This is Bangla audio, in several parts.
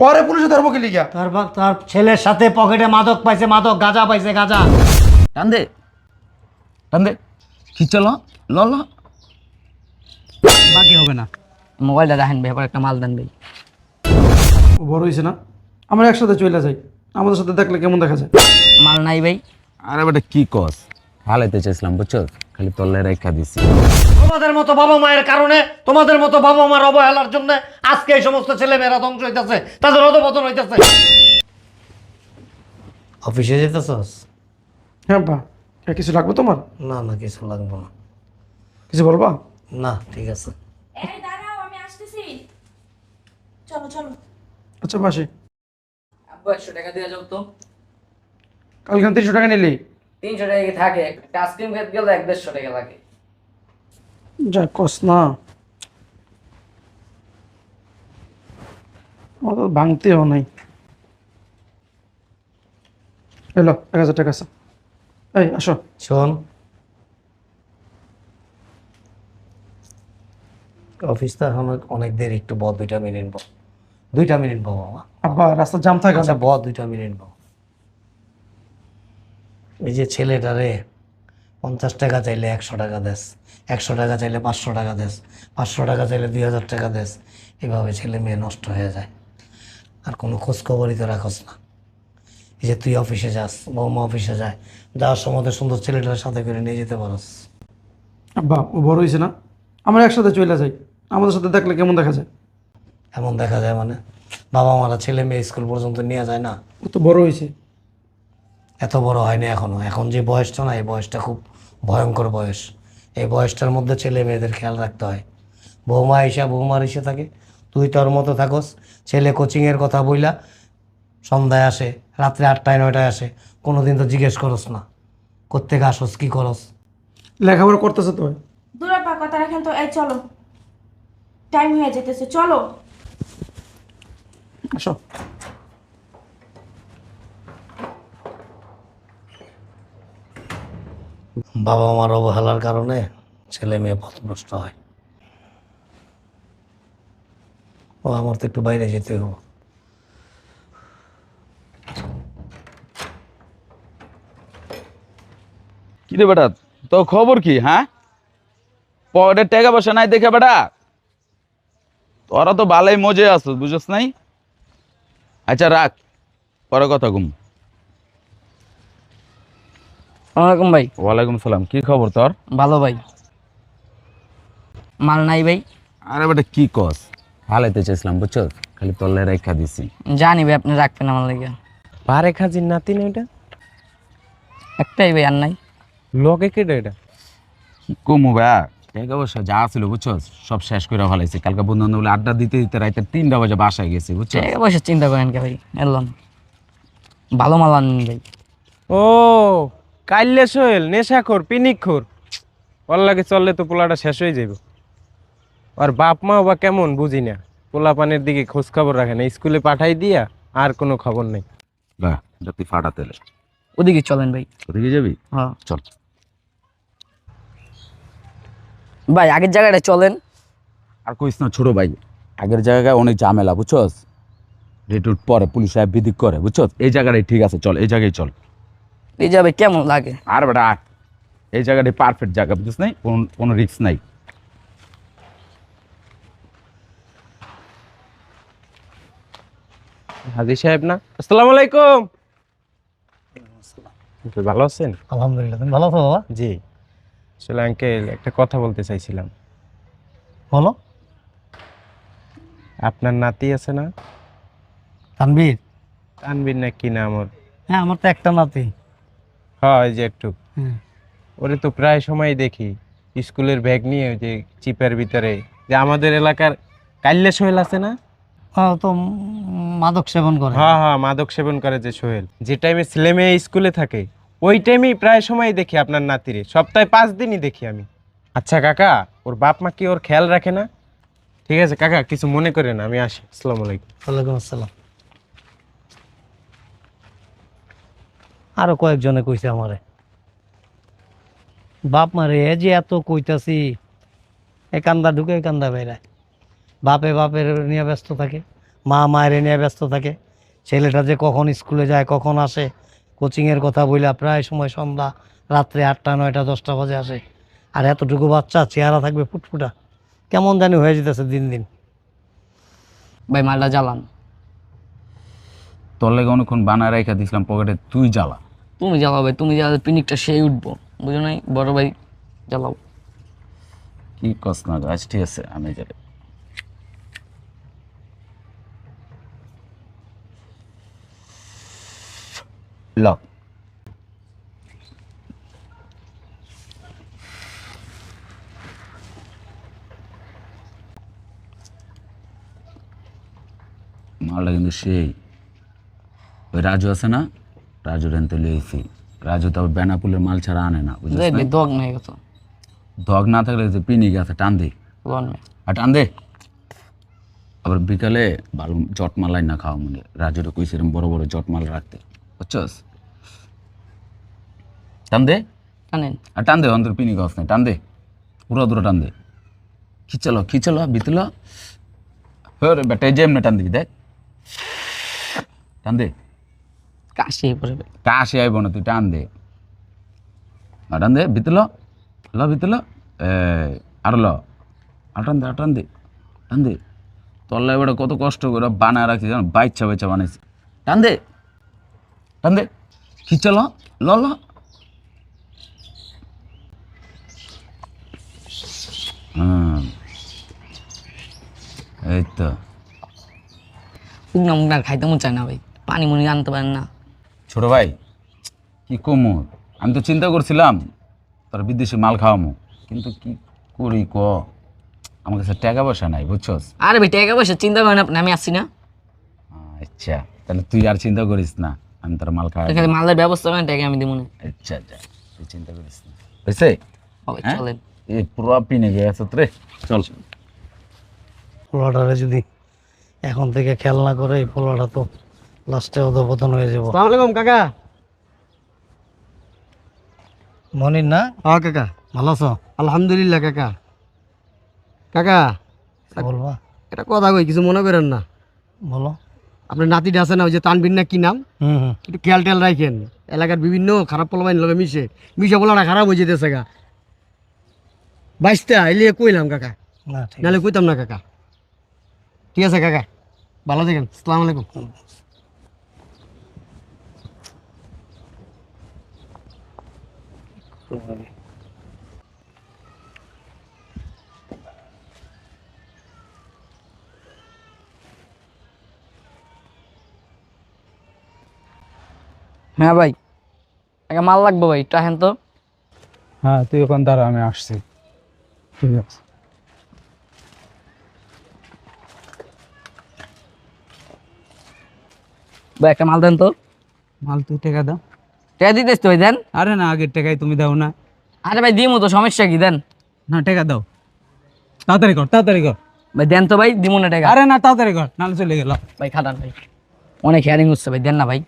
পরে পুলিশে ধরবো কি লিগা? তার বা- তার ছেলের সাথে পকেটে মাদক পাইছে মাদক গাঁজা পাইছে গাঁজা। টান দে টান দে কি চলো? ল ল। বাকি হবে না। মোবাইলটা রাখেন ভাই একটা মাল দেন ভাই। ও বড় হয়েছে না? আমরা একসাথে চলে যাই। আমাদের সাথে দেখলে কেমন দেখা যায়? মাল নাই ভাই। আরে বেটা কি কস? হালাইতে চাইছিলাম বুঝছ? খালি তল্লে রেখা দিছি। তোমাদের মতো বাবা মায়ের কারণে তোমাদের মতো বাবা মার অবহেলার জন্য আজকে এই সমস্ত ছেলে মেয়েরা ধ্বংস হইতেছে তাদের অধপতন হইতেছে। অফিসে যেতেছস? হ্যাঁ বা। কে কিছু লাগবে তোমার? না না কিছু লাগবে না। কিছু বলবা? না ঠিক আছে। এই দাঁড়াও আমি আসতেছি। চলো চলো। আচ্ছা বাসে। আব্বু একশো টাকা দিয়ে যাও তো। কালকে তিনশো টাকা নিলি। তিনশো টাকা কি থাকে? একটা আইসক্রিম খেতে গেলে এক দেড়শো টাকা লাগে। যা কস না। তো ভাঙতেও নাই। এলো এক হাজার টাকা আছে। এই আসো। শোন। অফিসটা এখন অনেক দেরি একটু ব দুইটা মিনিট ব দুইটা মিনিট বো বাবা আব্বা রাস্তা জাম থাকে আচ্ছা ব দুইটা মিনিট ব এই যে ছেলেটারে পঞ্চাশ টাকা চাইলে একশো টাকা দেস একশো টাকা চাইলে পাঁচশো টাকা দেস পাঁচশো টাকা চাইলে দুই হাজার টাকা দেস এভাবে ছেলে মেয়ে নষ্ট হয়ে যায়। আর কোনো খোঁজখবরই তো রাখস না। এই যে তুই অফিসে যাস বৌমা অফিসে যায় যাওয়ার সময় সুন্দর ছেলেটার সাথে করে নিয়ে যেতে পারস। আব্বা ও বড় হয়েছে না? আমরা একসাথে চলে যাই আমাদের সাথে দেখলে কেমন দেখা যায়? এমন দেখা যায় মানে? বাবা মারা ছেলে মেয়ে স্কুল পর্যন্ত নিয়ে যায় না? ও তো বড় হয়েছে এত বড় হয়নি এখনও। এখন যে বয়সটা না এই বয়সটা খুব ভয়ঙ্কর বয়স। এই বয়সটার মধ্যে ছেলে মেয়েদের খেয়াল রাখতে হয়। বৌমা এসে বৌমার এসে থাকে তুই তোর মতো থাকস ছেলে কোচিংয়ের কথা বইলা সন্ধ্যায় আসে রাত্রে আটটায় নয়টায় আসে কোনো দিন তো জিজ্ঞেস করস না। কোত্থেকে আসস কী করস? লেখাপড়া করতেছে তো দূরাপা কথা রাখেন তো এই চলো। টাইম হয়ে যেতেছে চলো। আসো। বাবা মার অবহেলার কারণে ছেলে মেয়ে পথভ্রষ্ট হয়। ও, আমার তো একটু বাইরে যেতে হবে। কি রে বেটা তো খবর কি হ্যাঁ? পকেটে টাকা পয়সা নাই দেখে বেটা? তোরা তো ভালোই মজে আছো, বুঝছ নাই? আচ্ছা রাখ, পরে কথা ঘুম আসসালামাইকুম ভাই। ওয়ালাইকুম সালাম। কি খবর তোর? ভালো ভাই। মাল নাই ভাই। আরে বেটা কি কস? হালাইতে চাইছিলাম বুঝছ? খালি তল্লে রেখা দিছি। জানি ভাই আপনি রাখবেন আমার লাগে। পারে খাজির নাতি না এটা একটাই ভাই আর নাই। লগে কেটে এটা? কি কমু ভাইয়া টাকা পয়সা যা ছিল বুঝছ? সব শেষ করে ফেলাইছি। কালকে বন্ধু বান্ধব বলে আড্ডা দিতে দিতে রাইতে তিনটা বাজে বাসায় গেছি বুঝছ? টাকা পয়সা চিন্তা করেন কে ভাই এলাম ভালো মাল আনেন ভাই। ও কাইলে সোহেল নেশাখোর পিনিকখোর। ওর লাগে চললে তো পোলাটা শেষ হয়ে যাবে আর বাপ মা বা কেমন বুঝি না। পোলা পানের দিকে খোঁজ খবর রাখে না। স্কুলে পাঠাই দিয়া আর কোনো খবর নেই। বাহ তুই ফাটা তেলে ওদিকে চলেন ভাই। ওদিকে যাবি? হ্যাঁ। চল। ভাই আগের জায়গাটা চলেন। আর কইস না ছোট ভাই আগের জায়গায় অনেক ঝামেলা বুঝছস? রেটুট পরে পুলিশ সাহেব বিদিক করে বুঝছস? এই জায়গাটাই ঠিক আছে চল এই জায়গায় চল। এই যাবে কেমন লাগে? আর বেটা এই জায়গাটাই পারফেক্ট জায়গা বুঝছিস নাই? কোনো কোনো রিস্ক নাই। হাজি সাহেব না? আসসালামু আলাইকুম। ভালো আছেন? আলহামদুলিল্লাহ ভালো আছো বাবা? জি। আসলে আঙ্কেল একটা কথা বলতে চাইছিলাম। বলো। আপনার নাতি আছে না? তানবীর তানবীর না কি নাম ওর হ্যাঁ আমার তো একটা নাতি। হয় ওই যে একটু। ওরে তো প্রায় সময় দেখি স্কুলের ব্যাগ নিয়ে ওই যে চিপের ভিতরে। যে আমাদের এলাকার কাল্লে সোহেল আছে না? তো মাদক সেবন করে। হ্যাঁ হ্যাঁ মাদক সেবন করে যে সোহেল। যে টাইমে ছেলে মেয়ে স্কুলে থাকে ওই টাইমেই প্রায় সময় দেখি আপনার নাতিরে। সপ্তাহে পাঁচ দিনই দেখি আমি। আচ্ছা কাকা ওর বাপ মা কি ওর খেয়াল রাখে না? ঠিক আছে কাকা কিছু মনে করে না আমি আসি। আসসালামু আলাইকুম। ওয়ালাইকুম আসসালাম। আরও কয়েকজনে কইছে আমারে। বাপ মারে, এ যে এত কইতাছি, এ কান্দা ঢুকে কান্দা বেড়ায় বাপে বাপের নিয়ে ব্যস্ত থাকে, মা মায়ের নিয়ে ব্যস্ত থাকে। ছেলেটা যে কখন স্কুলে যায়, কখন আসে, কোচিংয়ের কথা বইলা প্রায় সময় সন্ধ্যা, রাত্রে আটটা, নয়টা, দশটা বাজে আসে। আর এতটুকু বাচ্চা, চেহারা থাকবে ফুটফুটা। কেমন জানি হয়ে যেতেছে দিন দিন। ভাই, মালটা জ্বালান। তোর লেগে অনেকক্ষণ বানায় রেখে দিয়েছিলাম পকেটে তুই জ্বালা। তুমি জ্বালাও ভাই তুমি জ্বালা পিনিকটা সেই উঠবো বুঝো নাই? বড় ভাই জ্বালাও। কি কস না আচ্ছা ঠিক আছে আমি ল। মালটা কিন্তু সেই। ওই রাজু আছে না? রাজু রেনতে লিয়েছি রাজু তো বেনাপুলের মাল ছাড়া আনে না বুঝলি দগ নাই গেছ ধগ না থাকলে যে পিনি গেছে টান দে। আর টান দে। আবার বিকালে ভালো জটমাল লাইন না খাওয়া মানে রাজুরে কইছে এরকম বড় বড় জটমাল রাখতে। বুঝছস? টান দে। আর টান দে অন্তর পিনি গাছ নাই টান দে। পুরো দূরে টান দে। খিচলো খিচলো বিতল? হরে বেটা এই যে এমনি টান দিবি দেখ। টান দে। কাশি ভাই কাশি আইব না তুই টান দে। টান দে বিতল ল। বিতল আর ল। আর টান দে আর টান দে টান দে। তল্লা এবার কত কষ্ট করে বানায় রাখছি জানো বাইচ্ছা বাইচ্ছা বানাইছি। টান দে টান দে। খিচল ল ল হুম। এই তো। মুখনা খাইতে মন চায় না ভাই পানি মুনি আনতে পারেন না। ছোট ভাই কি কমু? আমি তো চিন্তা করছিলাম তোর বিদেশি মাল খাওয়ামু। কিন্তু কি করি ক? আমার কাছে টাকা পয়সা নাই বুঝছস? আরে ভাই টাকা পয়সা চিন্তা করেন আপনি আমি আসছি না। আচ্ছা তাহলে তুই আর চিন্তা করিস না আমি তোর মাল খাওয়া এখানে মালের ব্যবস্থা করেন টাকা আমি দিব না। আচ্ছা আচ্ছা তুই চিন্তা করিস না। ও হ্যাঁ? চলেন। এই পুরো পিনে গেছে রে চল। পোলাটারে যদি এখন থেকে খেয়াল না করে এই পোলাটা তো লাস্টে অধপতন হয়ে যাব। সালাম আলাইকুম কাকা। মনির না? হ্যাঁ কাকা। ভালো আছো? আলহামদুলিল্লাহ কাকা। কাকা বলবা? এটা কথা কই কিছু মনে করেন না? বলো। আপনার নাতিটা আছে না ওই যে তানবিন না কি নাম? হুম হুম। একটু খেয়াল টেয়াল রাখেন। এলাকার বিভিন্ন খারাপ পোলাবাইন লগে মিশে। মিশে বলাটা খারাপ হয়ে যেতেছে গা বাইশটা এলিয়ে কইলাম কাকা। না ঠিক নাহলে কইতাম না কাকা। ঠিক আছে কাকা। ভালো থাকেন। আসসালামু আলাইকুম। হ্যাঁ ভাই একটা মাল লাগবে ভাই একটু আসেন তো হ্যাঁ তুই ওখান দাঁড়া আমি আসছি ঠিক আছে ভাই একটা মাল দেন তো মাল তুই টাকা দাও টাকা দিতেছ তো ভাই দেন। আরে না আগের টাকাই তুমি দাও না। আরে ভাই দিমু তো সমস্যা কি দেন। না টাকা দাও। তাড়াতাড়ি কর তাড়াতাড়ি কর। ভাই দেন তো ভাই দিমু না টাকা। আরে না তাড়াতাড়ি কর নাহলে চলে গেল। ভাই খাটান ভাই। অনেক হেয়ারিং হচ্ছে ভাই দেন না ভাই।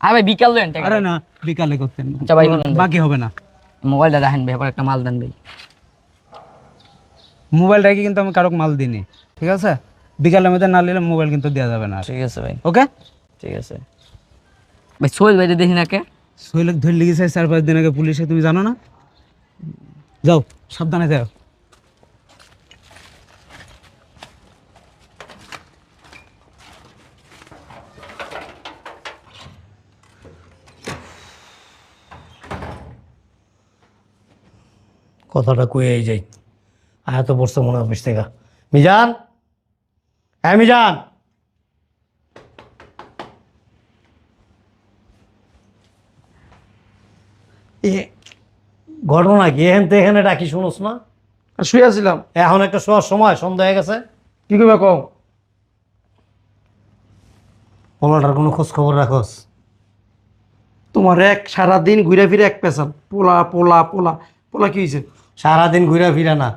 আরে ভাই বিকাল দেন টাকা। আরে না বিকালে করতেন। আচ্ছা ভাই, বাকি হবে না। মোবাইলটা দেখেন ভাই আবার একটা মাল দেন ভাই। মোবাইলটাকে কিন্তু আমি কারও মাল দিইনি। ঠিক আছে? বিকালের মধ্যে না নিলে মোবাইল কিন্তু দেওয়া যাবে না ঠিক আছে ভাই। ওকে? ঠিক আছে। ভাই সোহেল ভাই দেখি না কে। শৈলক ধরে লেগেছে চার পাঁচ দিন আগে পুলিশে, তুমি জানো না? যাও, সাবধানে যাও। কথাটা কয়েই যাই আয়া তো মনে অফিস থেকে। মিজান? হ্যাঁ মিজান এ ঘটনা কি? এখান থেকে এখানে ডাকি শুনোস না? আর শুয়ে এখন একটা শোয়ার সময় সন্ধ্যা হয়ে গেছে। কি করবে কম পোলাটার কোনো খোঁজ খবর রাখোস? তোমার এক সারাদিন ঘুরে ফিরে এক পেশাল পোলা পোলা পোলা। পোলা কি হয়েছে সারাদিন ঘুরে ফিরে না।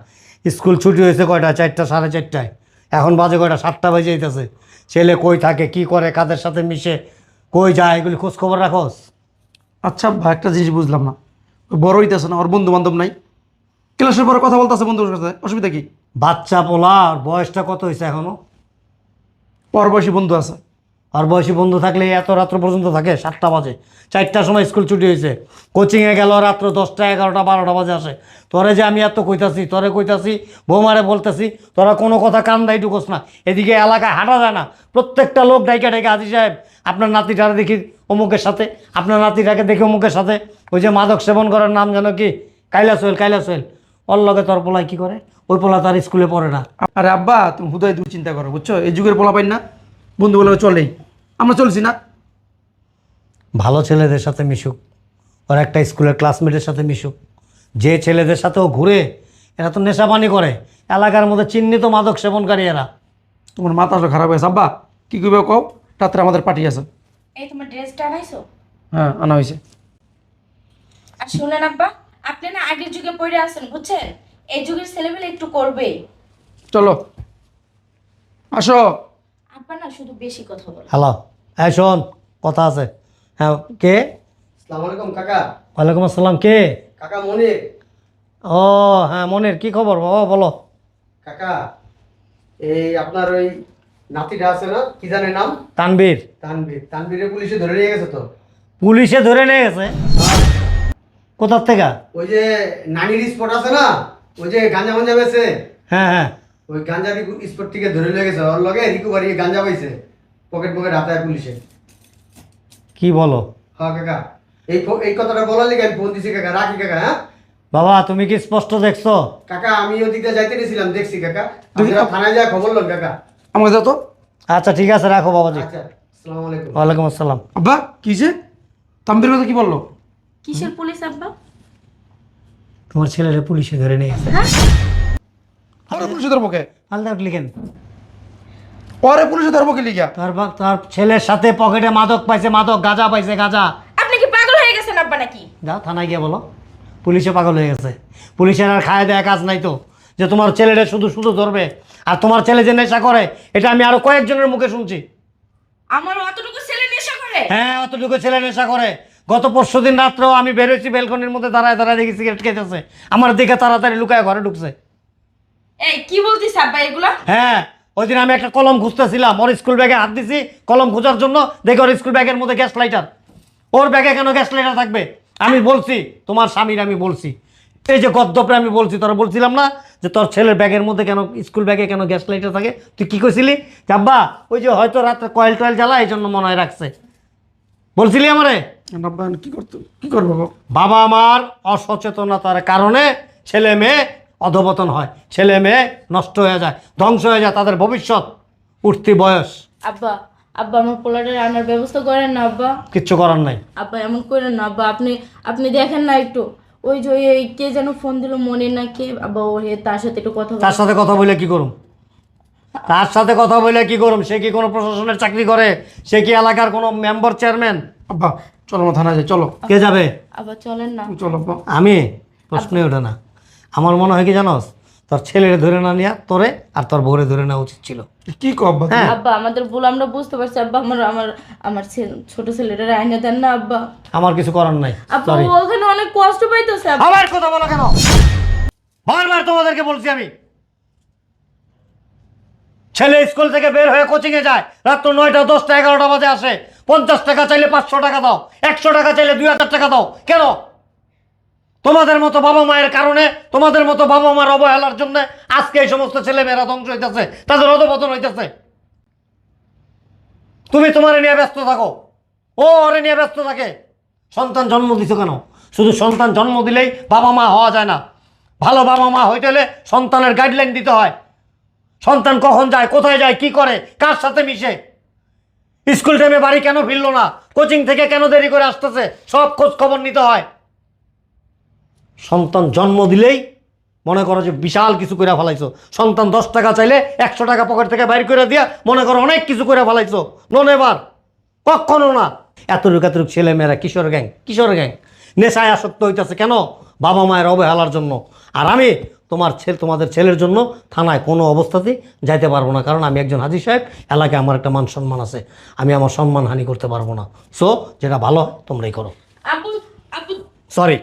স্কুল ছুটি হয়েছে কয়টা চারটা সাড়ে চারটায়। এখন বাজে কয়টা? সাতটা বাজে যেতেছে ছেলে কই থাকে কি করে কাদের সাথে মিশে কই যায় এগুলি খোঁজ খবর রাখোস? আচ্ছা ভাই একটা জিনিস বুঝলাম না। বড় হইতেছে না ওর বন্ধু বান্ধব নাই। ক্লাসের পরে কথা বলতেছে বন্ধুর সাথে অসুবিধা কি? বাচ্চা পোলা বয়সটা কত হয়েছে এখনও? পর বয়সী বন্ধু আছে। আর বয়সী বন্ধু থাকলে এত রাত্র পর্যন্ত থাকে? সাতটা বাজে। চারটার সময় স্কুল ছুটি হয়েছে। কোচিংয়ে গেল, রাত্র দশটা, এগারোটা, বারোটা বাজে আসে। তোরে যে আমি এত কইতাছি, তোরে কইতাছি, বৌমারে বলতেছি, তোরা কোনো কথা কান দাই ঢুকোস না। এদিকে এলাকায় হাঁটা যায় না। প্রত্যেকটা লোক ডাইকা ডাইকা হাজি সাহেব, আপনার নাতিটারে দেখি অমুকের সাথে, আপনার নাতিটাকে দেখি অমুকের সাথে। ওই যে মাদক সেবন করার নাম যেন কি? কাইলা সোহেল কাইলা সোহেল। ওর লগে তোর পোলায় কী করে? ওই পোলা তার স্কুলে পড়ে না। আরে আব্বা, তুমি হুদয় দূর চিন্তা করো, বুঝছ? এই যুগের পোলা পাই না। বন্ধু বলে চলেই। আমরা চলছি না। ভালো ছেলেদের সাথে মিশুক। ওর একটা স্কুলের ক্লাসমেটের সাথে মিশুক। যে ছেলেদের সাথে ও ঘুরে এরা তো নেশাপানি করে। এলাকার মধ্যে চিহ্নিত মাদক সেবনকারী এরা। তোমার মাথা তো খারাপ হয়েছে। আব্বা কি করবে কও? রাত্রে আমাদের পার্টি আছে। এই তোমার ড্রেসটা আনাইছো? হ্যাঁ আনা হয়েছে। আর শুনেন আব্বা আপনি না আগের যুগে পড়ে আছেন বুঝছেন? এই যুগের ছেলেমেলে একটু করবে চলো। আসো। আব্বা না শুধু বেশি কথা বলে। হ্যালো হ্যাঁ শোন কথা আছে। হ্যাঁ কে? আসসালামু আলাইকুম কাকা। ওয়ালাইকুম আসসালাম কে? কাকা মনির। ও হ্যাঁ মনের কি খবর? বাবা বলো। কাকা এই আপনার ওই নাতিটা আছে না কি জানে নাম? তানবীর তানবীর তানবীরে পুলিশে ধরে নিয়ে গেছে তো। পুলিশে ধরে নিয়ে গেছে? কোথার থেকে? ওই যে নানির স্পট আছে না ওই যে গাঞ্জা মাঞ্জা বেছে হ্যাঁ হ্যাঁ। ওই গাঞ্জা স্পট থেকে ধরে নিয়ে গেছে ওর লগে রিকভারি গাঞ্জা পাইছে পকেট পকেট হাতায় পুলিশে। কি বলো? হ্যাঁ কাকা এই এই কথাটা বলার লিগে আমি ফোন দিছি কাকা রাখি কাকা হ্যাঁ? বাবা তুমি কি স্পষ্ট দেখছ? কাকা আমি ওদিকে যাইতে নিয়েছিলাম দেখছি কাকা। আপনারা থানায় যা খবর লোক কাকা। আমাকে দাও তো। আচ্ছা ঠিক আছে রাখো বাবাজি। আচ্ছা আসসালামু আলাইকুম। ওয়ালাইকুম আসসালাম। আব্বা কি যে? তাম্বির কথা কি বলল? কিসের পুলিশ আব্বা? তোমার ছেলেরা পুলিশে ধরে নিয়ে গেছে। আরে পুলিশে ধরবো কে? আলাদা লিখেন। পরে পুলিশে ধরবো কি লিগা? তার বা- তার ছেলের সাথে পকেটে মাদক পাইছে মাদক গাঁজা পাইছে গাঁজা। আপনি কি পাগল হয়ে গেছেন আব্বা নাকি? যাও থানায় গিয়ে বলো। পুলিশে পাগল হয়ে গেছে। পুলিশের আর খায় দেয়া কাজ নাই তো। যে তোমার ছেলেটা শুধু শুধু ধরবে আর তোমার ছেলে যে নেশা করে এটা আমি আরও কয়েকজনের মুখে শুনছি। আমার অতটুকু ছেলে নেশা করে? হ্যাঁ অতটুকু ছেলে নেশা করে। গত পরশু দিন রাত্রেও আমি বেরোচ্ছি বেলকনির মধ্যে দাঁড়ায় দাঁড়ায় দেখি সিগারেট খেতেছে আমার দিকে তাড়াতাড়ি লুকায় ঘরে ঢুকছে। এই কি বলতিস আব্বা এগুলা? হ্যাঁ ওই দিন আমি একটা কলম খুঁজতেছিলাম ওর স্কুল ব্যাগে হাত দিছি কলম খোঁজার জন্য দেখি ওর স্কুল ব্যাগের মধ্যে গ্যাস লাইটার ওর ব্যাগে কেন গ্যাস লাইটার থাকবে? আমি বলছি তোমার স্বামীর আমি বলছি। এই যে গদ্যপরে আমি বলছি তোরা বলছিলাম না যে তোর ছেলের ব্যাগের মধ্যে কেন স্কুল ব্যাগে কেন গ্যাস লাইটার থাকে? তুই কি কইছিলি? যে আব্বা ওই যে হয়তো রাত্রে কয়েল টয়েল জ্বালা এই জন্য মনে হয় রাখছে। বলছিলি আমারে? আব্বা কি করতো কি করব বাবা? আমার অসচেতনতার কারণে ছেলে মেয়ে অধপতন হয়। ছেলে মেয়ে নষ্ট হয়ে যায় ধ্বংস হয়ে যায় তাদের ভবিষ্যৎ উঠতি বয়স। আব্বা আব্বা আমার পোলারের আনার ব্যবস্থা করেন না আব্বা। কিচ্ছু করার নাই। আব্বা এমন করেন না আব্বা আপনি আপনি দেখেন না একটু। ওই যে ওই কে যেন ফোন দিল মনে না কে আব্বা ও হে তার সাথে একটু কথা তার সাথে কথা বলে কি করুম? তার সাথে কথা বলে কি করুম? সে কি কোনো প্রশাসনের চাকরি করে? সে কি এলাকার কোনো মেম্বার চেয়ারম্যান? আব্বা চলো আমার থানায় যাই চলো। কে যাবে? আব্বা চলেন না। চলো আব্বা। আমি? প্রশ্নই ওঠে না। আমার মনে হয় কি জানোস? তোর ছেলেরে ধরে না নিয়া তোরে আর তোর বউরে ধরে নেওয়া উচিত ছিল। কি কো আব্বা হ্যাঁ। আব্বা আমাদের ভুল আমরা বুঝতে পারছি। আব্বা আমার আমার আমার ছোট ছেলেটা আইনে দেন না আব্বা। আমার কিছু করার নাই আব্বা ওখানে অনেক কষ্ট পাইতেছে। আব্বা আবার কথা বলো কেন? বারবার তোমাদেরকে বলছি আমি। ছেলে স্কুল থেকে বের হয়ে কোচিংয়ে যায়। রাত্র নয়টা দশটা এগারোটা বাজে আসে। পঞ্চাশ টাকা চাইলে পাঁচশো টাকা দাও। একশো টাকা চাইলে দুই হাজার টাকা দাও। কেন? তোমাদের মতো বাবা মায়ের কারণে, তোমাদের মতো বাবা মার অবহেলার জন্য আজকে এই সমস্ত ছেলে মেয়েরা ধ্বংস হইতেছে, তাদের অধপতন হইতেছে। তুমি তোমার নিয়ে ব্যস্ত থাকো। ও, ওরে নিয়ে ব্যস্ত থাকে। সন্তান জন্ম দিছো কেন? শুধু সন্তান জন্ম দিলেই বাবা মা হওয়া যায় না। ভালো বাবা মা হইতে হলে সন্তানের গাইডলাইন দিতে হয়। সন্তান কখন যায়, কোথায় যায়, কি করে, কার সাথে মিশে? স্কুল টাইমে বাড়ি কেন ফিরল না? কোচিং থেকে কেন দেরি করে আসতেছে? সব খোঁজ খবর নিতে হয়। সন্তান জন্ম দিলেই মনে করো যে বিশাল কিছু করে ফেলাইছো। সন্তান দশ টাকা চাইলে একশো টাকা পকেট থেকে বাইর করে দিয়া মনে করো অনেক কিছু করে ফেলাইছো। নন এবার কখনো না। এতটুক এতটুক ছেলে মেয়েরা কিশোর গ্যাং কিশোর গ্যাং। নেশায় আসক্ত হইতেছে কেন? বাবা মায়ের অবহেলার জন্য। আর আমি তোমার ছেলে তোমাদের ছেলের জন্য থানায় কোনো অবস্থাতেই যাইতে পারব না। কারণ আমি একজন হাজির সাহেব এলাকায় আমার একটা মান সম্মান আছে। আমি আমার সম্মান হানি করতে পারব না। সো যেটা ভালো তোমরাই করো। সরি